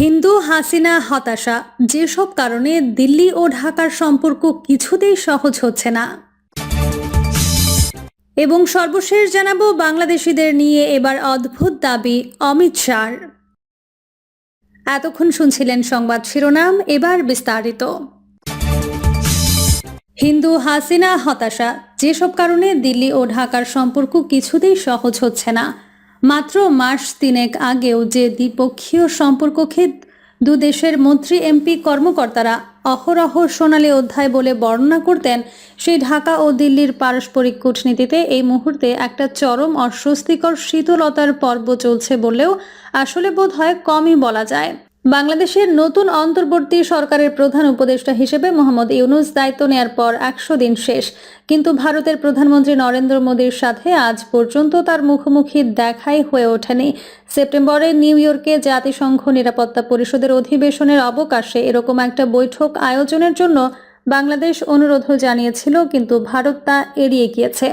হিন্দু হাসিনা হতাশা, যেসব কারণে দিল্লি ও ঢাকার সম্পর্ক কিছুতেই সহজ হচ্ছে না। এবং সর্বশেষ জানাব বাংলাদেশিদের নিয়ে এবার অদ্ভুত দাবি অমিত শাহর। এতক্ষণ শুনছিলেন সংবাদ শিরোনাম, এবার বিস্তারিত। হিন্দু হাসিনা হতাশা, যেসব কারণে দিল্লি ও ঢাকার সম্পর্ক কিছুতেই সহজ হচ্ছে না। মাত্র মাস তিনেক আগেও যে দ্বিপক্ষীয় সম্পর্ককে দুদেশের মন্ত্রী, এমপি, কর্মকর্তারা অহরহ সোনালী অধ্যায় বলে বর্ণনা করতেন সেই ঢাকা ও দিল্লির পারস্পরিক কূটনীতিতে এই মুহূর্তে একটা চরম অস্বস্তিকর শীতলতার পর্ব চলছে বললেও আসলে বোধ হয় কমই বলা যায়। বাংলাদেশের নতুন অন্তর্বর্তী সরকারের প্রধান উপদেষ্টা হিসেবে মোহাম্মদ ইউনুস দায়িত্ব নেয়ার পর একশো দিন শেষ। কিন্তু ভারতের প্রধানমন্ত্রী নরেন্দ্র মোদীর সাথে আজ পর্যন্ত তার মুখোমুখি দেখাই হয়ে ওঠেনি। সেপ্টেম্বরে নিউ ইয়র্কে জাতিসংঘ নিরাপত্তা পরিষদের অধিবেশনের অবকাশে এরকম একটা বৈঠক আয়োজনের জন্য বাংলাদেশ অনুরোধও জানিয়েছিল, কিন্তু ভারত তা এড়িয়ে গিয়েছে।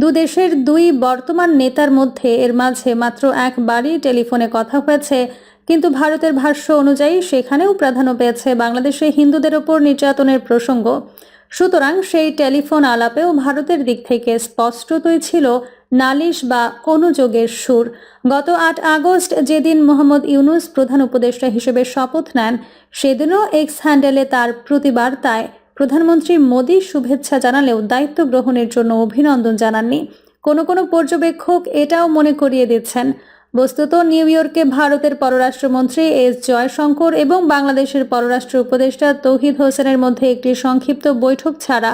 দু দেশের দুই বর্তমান নেতার মধ্যে এর মাঝে মাত্র একবারই টেলিফোনে কথা হয়েছে কিন্তু ভারতের ভাষ্য অনুযায়ী সেখানেও প্রাধান্য পেয়েছে বাংলাদেশে হিন্দুদের ওপর নির্যাতনের প্রসঙ্গ। সুতরাং সেই টেলিফোন আলাপেও ভারতের দিক থেকে স্পষ্টতই ছিল নালিশ বা অনুযোগের সুর। গত আট আগস্ট যেদিন মোহাম্মদ ইউনুস প্রধান উপদেষ্টা হিসেবে শপথ নেন, সেদিনও এক্স হ্যান্ডেলে তার প্রতিবার্তায় প্রধানমন্ত্রী মোদী শুভেচ্ছা জানালেও দায়িত্ব গ্রহণের জন্য অভিনন্দন জানাননি। কোনো কোনো পর্যবেক্ষক এটাও মনে করিয়ে দিচ্ছেন বস্তুত নিউ ইয়র্কে ভারতের পররাষ্ট্রমন্ত্রী এস জয়শঙ্কর এবং বাংলাদেশের পররাষ্ট্র উপদেষ্টা তৌহিদ হোসেনের মধ্যে একটি সংক্ষিপ্ত বৈঠক ছাড়া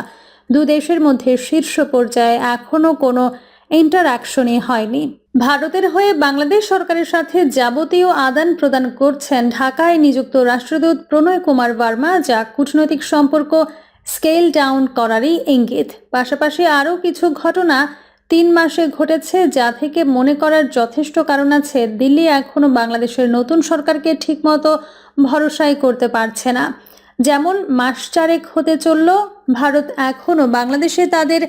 দু দেশের মধ্যে শীর্ষ পর্যায়ে এখনও কোনো ইন্টারাকশনই হয়নি। ভারতের হয়ে বাংলাদেশ সরকারের সাথে যাবতীয় আদান প্রদান করছেন ঢাকায় নিযুক্ত রাষ্ট্রদূত প্রণয় কুমার বার্মা, যা কূটনৈতিক সম্পর্ক স্কেল ডাউন করারই ইঙ্গিত। পাশাপাশি আরও কিছু ঘটনা তিন মাসে ঘটেছে, যা থেকে মনে করার যথেষ্ট কারণ আছে। দিল্লি এখনও বাংলাদেশের নতুন সরকারকে ঠিকমতো ভরসাই করতে পারছে না। যেমন, মাস চারেক হতে চলল, ভারত এখনও বাংলাদেশে তাদের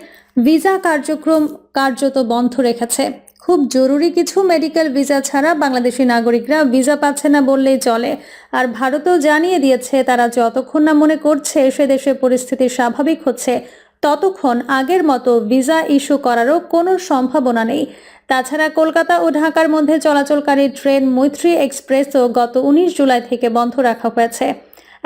ভিসা কার্যক্রম কার্যত বন্ধ রেখেছে। খুব জরুরি কিছু মেডিকেল ভিসা ছাড়া বাংলাদেশি নাগরিকরা ভিসা পাচ্ছে না বললেই চলে। আর ভারতও জানিয়ে দিয়েছে, তারা যতক্ষণ না মনে করছে, সে দেশে পরিস্থিতি স্বাভাবিক হচ্ছে। ততক্ষণ আগের মতো ভিসা ইস্যু করারও কোনো সম্ভাবনা নেই। তাছাড়া কলকাতা ও ঢাকার মধ্যে চলাচলকারী ট্রেন মৈত্রী এক্সপ্রেসও গত উনিশ জুলাই থেকে বন্ধ রাখা হয়েছে।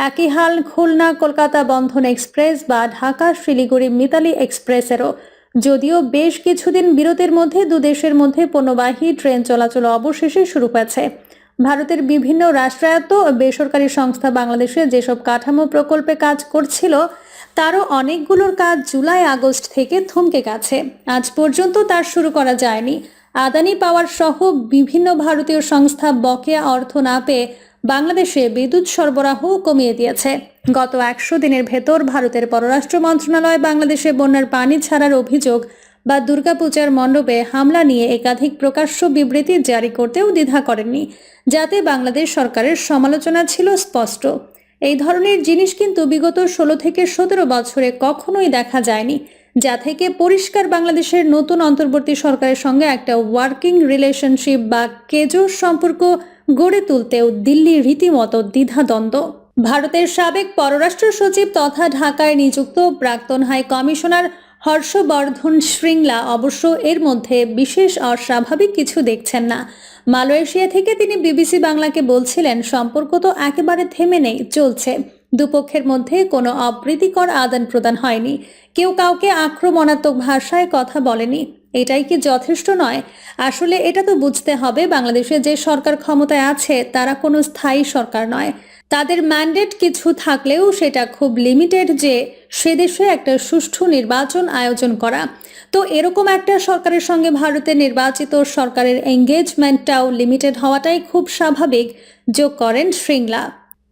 একই হাল খুলনা, কলকাতা বন্ধন এক্সপ্রেস বা ঢাকা শিলিগুড়ি মিতালি এক্সপ্রেসেরও। যদিও বেশ কিছুদিন বিরতির মধ্যে দু দেশের মধ্যে পণ্যবাহী ট্রেন চলাচল অবশেষে শুরু হয়েছে। ভারতের বিভিন্ন রাষ্ট্রায়ত্ত বেসরকারি সংস্থা বাংলাদেশে যেসব কাঠামো প্রকল্পে কাজ করছিল তারও অনেকগুলোর কাজ জুলাই আগস্ট থেকে থমকে গেছে। আজ পর্যন্ত তার শুরু করা যায়নি। আদানি পাওয়ার সহ বিভিন্ন ভারতীয় সংস্থা বকেয়া অর্থ না পেয়ে বাংলাদেশে বিদ্যুৎ সরবরাহ কমিয়ে দিয়েছে। গত একশো দিনের ভেতর ভারতের পররাষ্ট্র মন্ত্রণালয় বাংলাদেশে বন্যার পানি ছাড়ার অভিযোগ বা দুর্গাপূজার মণ্ডপে হামলা নিয়ে একাধিক প্রকাশ্য বিবৃতি জারি করতেও দ্বিধা করেননি। যাতে বাংলাদেশ সরকারের সমালোচনা ছিল স্পষ্ট। এই ধরনের জিনিস কিন্তু বিগত ষোলো থেকে সতেরো বছরে কখনোই দেখা যায়নি, যা থেকে পরিষ্কার বাংলাদেশের নতুন অন্তর্বর্তী সরকারের সঙ্গে একটা ওয়ার্কিং রিলেশনশিপ বা কেজোর সম্পর্ক গড়ে তুলতেও দিল্লি রীতিমতো দ্বিধাদ্বন্দ্ব। ভারতের সাবেক পররাষ্ট্র সচিব তথা ঢাকায় নিযুক্ত প্রাক্তন হাই কমিশনার হর্ষবর্ধন শৃঙ্গলা অবশ্য এর মধ্যে বিশেষ অস্বাভাবিক কিছু দেখছেন না। মালয়েশিয়া থেকে তিনি বিবিসি বাংলাকে বলছিলেন, সম্পর্ক তো একেবারে থেমে নেই, চলছে। দুপক্ষের মধ্যে কোনো অপ্রীতিকর আদান প্রদান হয়নি। কেউ কাউকে আক্রমণাত্মক ভাষায় কথা বলেনি। এটাই কি যথেষ্ট নয়? আসলে এটা তো বুঝতে হবে, বাংলাদেশে যে সরকার ক্ষমতায় আছে, তারা কোনো স্থায়ী সরকার নয়। তাদের ম্যান্ডেট কিছু থাকলেও সেটা খুব লিমিটেড যে সে দেশে একটা সুষ্ঠু নির্বাচন আয়োজন করা। তো এরকম একটা সরকারের সঙ্গে ভারতের নির্বাচিত সরকারের এঙ্গেজমেন্টটাও লিমিটেড হওয়াটাই খুব স্বাভাবিক, যোগ করেন শৃঙ্গলা।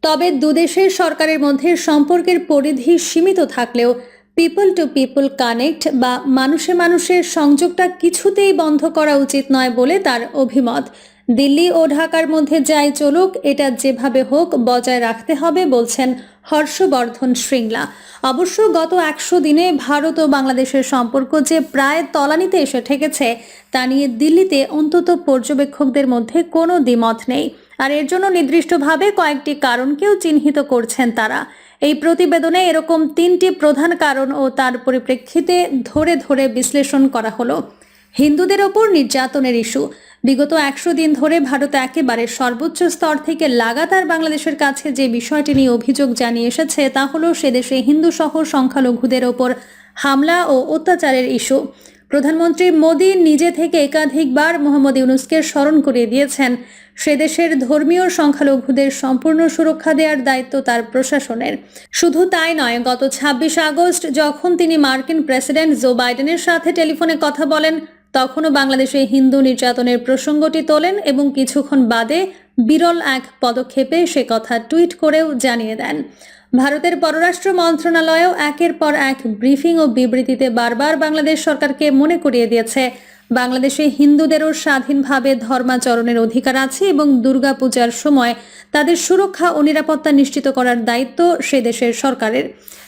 তবে দুদেশের সরকারের মধ্যে সম্পর্কের পরিধি সীমিত থাকলেও পিপল টু পিপল কানেক্ট বা মানুষে মানুষের সংযোগটা কিছুতেই বন্ধ করা উচিত নয় বলে তার অভিমত। দিল্লি ও ঢাকার মধ্যে যাই চলুক, এটা যেভাবে হোক বজায় রাখতে হবে, বলছেন হর্ষবর্ধন শৃঙ্গলা। অবশ্য গত একশো দিনে ভারত ও বাংলাদেশের সম্পর্ক যে প্রায় তলানিতে এসে ঠেকেছে, তা নিয়ে দিল্লিতে অন্তত পর্যবেক্ষকদের মধ্যে কোনো দ্বিমত নেই। আর এর জন্য নির্দিষ্টভাবে কয়েকটি কারণকেও চিহ্নিত করছেন তারা। এই প্রতিবেদনে এরকম তিনটি প্রধান কারণ ও তার পরিপ্রেক্ষিতে ধরে ধরে বিশ্লেষণ করা হলো। হিন্দুদের ওপর নির্যাতনের ইস্যু। বিগত একশো দিন ধরে ভারত একেবারে সর্বোচ্চ স্তর থেকে লাগাতার বাংলাদেশের কাছে যে বিষয়টি নিয়ে অভিযোগ জানিয়ে এসেছে, তা হল সে দেশে হিন্দু সহ সংখ্যালঘুদের ওপর হামলা ও অত্যাচারের ইস্যু। প্রধানমন্ত্রী মোদী নিজে থেকে একাধিকবার মোহাম্মদ ইউনুসকে স্মরণ করিয়ে দিয়েছেন। সে দেশের ধর্মীয় সংখ্যালঘুদের সম্পূর্ণ সুরক্ষা দেওয়ার দায়িত্ব তার প্রশাসনের। শুধু তাই নয়, গত ছাব্বিশ আগস্ট যখন তিনি মার্কিন প্রেসিডেন্ট জো বাইডেনের সাথে টেলিফোনে কথা বলেন তখনও বাংলাদেশে হিন্দু নির্যাতনের প্রসঙ্গটি তোলেন এবং কিছুক্ষণ বাদে বিরল এক পদক্ষেপে সে কথা টুইট করেও জানিয়ে দেন। ভারতের পররাষ্ট্র মন্ত্রণালয়ও একের পর এক ব্রিফিং ও বিবৃতিতে বারবার বাংলাদেশ সরকারকে মনে করিয়ে দিয়েছে। বাংলাদেশে হিন্দুদেরও স্বাধীনভাবে ধর্মাচরণের অধিকার আছে এবং দুর্গাপূজার সময় তাদের সুরক্ষা ও নিরাপত্তা নিশ্চিত করার দায়িত্ব সে দেশের সরকারের।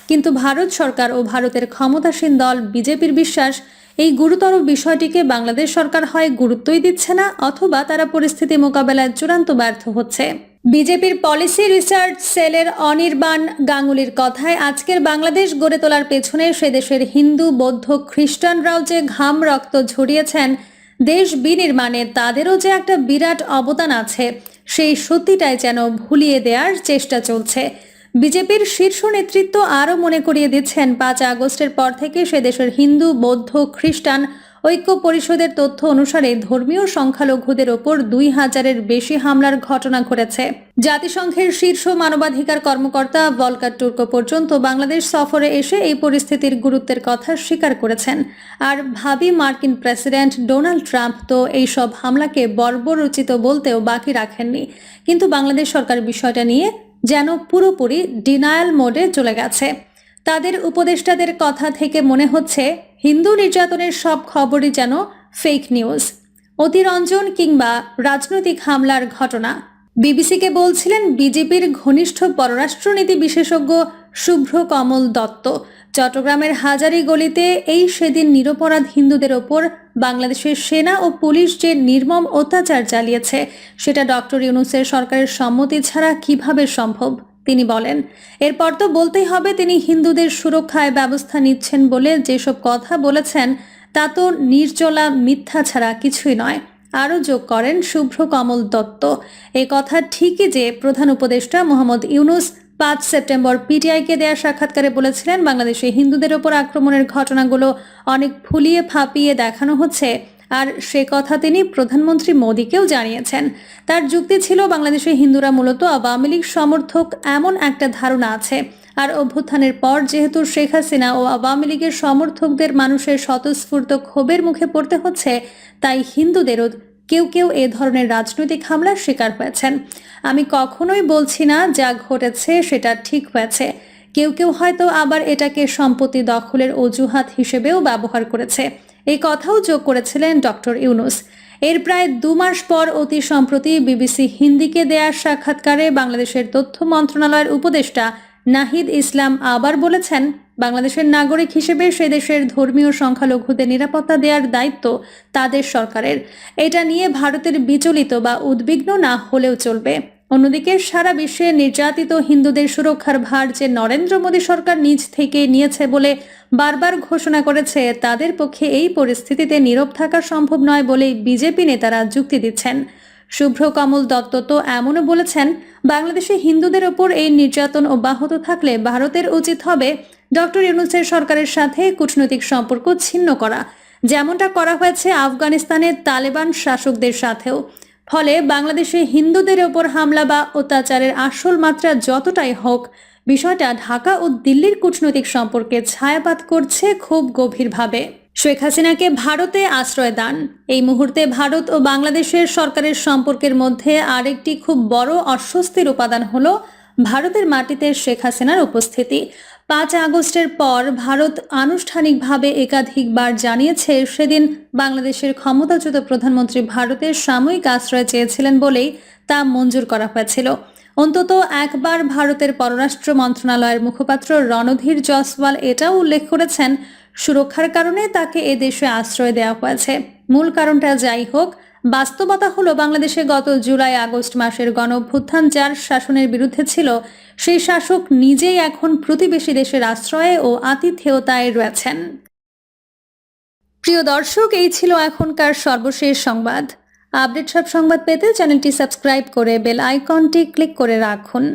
কিন্তু ভারত সরকার ও ভারতের ক্ষমতাসীন দল বিজেপির বিশ্বাস এই গুরুতর বিষয়টিকে বাংলাদেশ সরকার হয় গুরুত্বই দিচ্ছে না অথবা তারা পরিস্থিতি মোকাবেলায় চূড়ান্ত ব্যর্থ হচ্ছে। বিজেপির পলিসি রিসার্চ সেলের অনির্বাণ গাঙ্গুলির কথায় আজকের বাংলাদেশ গড়ে তোলার পেছনে সে দেশের হিন্দু, বৌদ্ধ, খ্রিস্টানরাও যে ঘাম রক্ত ঝরিয়েছেন, দেশ বিনির্মাণে তাদেরও যে একটা বিরাট অবদান আছে, সেই সত্যিটাই যেন ভুলিয়ে দেওয়ার চেষ্টা চলছে। বিজেপির শীর্ষ নেতৃত্ব আরও মনে করিয়ে দিচ্ছেন, পাঁচ আগস্টের পর থেকে সে দেশের হিন্দু, বৌদ্ধ, খ্রিস্টান ঐক্য পরিষদের তথ্য অনুসারে ধর্মীয় সংখ্যালঘুদের ওপর দুই হাজারের বেশি হামলার ঘটনা ঘটেছে। জাতিসংঘের শীর্ষ মানবাধিকার কর্মকর্তা ভলকার টুর্কো পর্যন্ত বাংলাদেশ সফরে এসে এই পরিস্থিতির গুরুত্বের কথা স্বীকার করেছেন। আর ভাবি মার্কিন প্রেসিডেন্ট ডোনাল্ড ট্রাম্প তো এই সব হামলাকে বর্বরচিত বলতেও বাকি রাখেননি। কিন্তু বাংলাদেশ সরকার বিষয়টা নিয়ে যেন পুরোপুরি ডিনায়াল মোডে চলে গেছে। তাদের উপদেষ্টাদের কথা থেকে মনে হচ্ছে, হিন্দু নির্যাতনের সব খবরই যেন ফেক নিউজ অতিরঞ্জন কিংবা রাজনৈতিক হামলার ঘটনা। বিবিসিকে বলছিলেন, বিজেপির ঘনিষ্ঠ পররাষ্ট্রনীতি বিশেষজ্ঞ শুভ্র কমল দত্ত। চট্টগ্রামের হাজারি গলিতে এই সেদিন নিরপরাধ হিন্দুদের ওপর বাংলাদেশের সেনা ও পুলিশ যে নির্মম অত্যাচার চালিয়েছে, সেটা ডক্টর ইউনুসের সরকারের সম্মতি ছাড়া কীভাবে সম্ভব? তিনি বলেন, এরপর তো বলতেই হবে তিনি হিন্দুদের সুরক্ষায় ব্যবস্থা নিচ্ছেন বলে যেসব কথা বলেছেন, তা তো নির্জলা মিথ্যা ছাড়া কিছুই নয়। আরও যোগ করেন, শুভ্র কমল দত্ত। এ কথা ঠিকই যে প্রধান উপদেষ্টা মোহাম্মদ ইউনুস পাঁচ সেপ্টেম্বর পিটিআইকে দেয়া সাক্ষাৎকারে বলেছিলেন, বাংলাদেশে হিন্দুদের ওপর আক্রমণের ঘটনাগুলো অনেক ফুলিয়ে ফাঁপিয়ে দেখানো হচ্ছে। আর সে কথা তিনি প্রধানমন্ত্রী মোদীকেও জানিয়েছেন। তার যুক্তি ছিল, বাংলাদেশে হিন্দুরা মূলত আওয়ামী লীগ সমর্থক এমন একটা ধারণা আছে। আর অভ্যুত্থানের পর যেহেতু শেখ হাসিনা ও আওয়ামী লীগের সমর্থকদের মানুষের স্বতঃস্ফূর্ত ক্ষোভের মুখে পড়তে হচ্ছে, তাই হিন্দুদেরও কেউ কেউ এ ধরনের রাজনৈতিক হামলার শিকার হয়েছেন। আমি কখনোই বলছি না যা ঘটেছে সেটা ঠিক হয়েছে। কেউ কেউ হয়তো আবার এটাকে সম্পত্তি দখলের অজুহাত হিসেবেও ব্যবহার করেছে। এই কথাও যোগ করেছিলেন ডক্টর ইউনুস। এর প্রায় দু মাস পর অতি সম্প্রতি বিবিসি হিন্দিকে দেয়ার সাক্ষাৎকারে বাংলাদেশের তথ্য মন্ত্রণালয়ের উপদেষ্টা নাহিদ ইসলাম আবার বলেছেন বাংলাদেশের নাগরিক হিসেবে সে দেশের ধর্মীয় সংখ্যালঘুদের নিরাপত্তা দেওয়ার দায়িত্ব তাদের সরকারের। এটা নিয়ে ভারতের বিচলিত বা উদ্বিগ্ন না হলেও চলবে। অন্যদিকে সারা বিশ্বে নির্যাতিত হিন্দুদের সুরক্ষার ভার যে নরেন্দ্র মোদী সরকার নিজ থেকে নিয়েছে বলে বারবার ঘোষণা করেছে, তাদের পক্ষে এই পরিস্থিতিতে নীরব থাকা সম্ভব নয় বলেই বিজেপি নেতারা যুক্তি দিচ্ছেন। শুভ্র কমল দত্ত তো এমনও বলেছেন, বাংলাদেশে হিন্দুদের ওপর এই নির্যাতন অব্যাহত থাকলে ভারতের উচিত হবে ডক্টর ইউনুসের সরকারের সাথে কূটনৈতিক সম্পর্ক ছিন্ন করা। যেমনটা করা হয়েছে আফগানিস্তানের তালেবান শাসকদের সাথেও। ফলে বাংলাদেশে হিন্দুদের ওপর হামলা বা অত্যাচারের আসল মাত্রা যতটাই হোক, বিষয়টা ঢাকা ও দিল্লির কূটনৈতিক সম্পর্কে ছায়াপাত করছে খুব গভীরভাবে। শেখ হাসিনাকে ভারতে আশ্রয় দান। এই মুহূর্তে ভারত ও বাংলাদেশের সরকারের সম্পর্কের মধ্যে আরেকটি খুব বড় অস্বস্তির উপাদান হলো ভারতের মাটিতে শেখ হাসিনার উপস্থিতি। পাঁচ আগস্টের পর ভারত আনুষ্ঠানিকভাবে একাধিকবার জানিয়েছে, সেদিন বাংলাদেশের ক্ষমতাচ্যুত প্রধানমন্ত্রী ভারতের সাময়িক আশ্রয় চেয়েছিলেন বলেই তা মঞ্জুর করা হয়েছিল। অন্তত একবার ভারতের পররাষ্ট্র মন্ত্রণালয়ের মুখপাত্র রণধীর জসওয়াল এটাও উল্লেখ করেছেন, সুরক্ষার কারণে তাকে এ দেশে আশ্রয় দেওয়া হয়েছে। মূল কারণটা যাই হোক বাস্তবতা হলো, বাংলাদেশে গত জুলাই আগস্ট মাসের গণভ্যুত্থান যার শাসনের বিরুদ্ধে ছিল, সেই শাসক নিজেই এখন প্রতিবেশী দেশের আশ্রয়ে ও আতিথেয়তায় রয়েছেন। প্রিয় দর্শক, এই ছিল এখনকার সর্বশেষ সংবাদ। আপডেট সব সংবাদ পেতে চ্যানেলটি সাবস্ক্রাইব করে বেল আইকনটি ক্লিক করে রাখুন।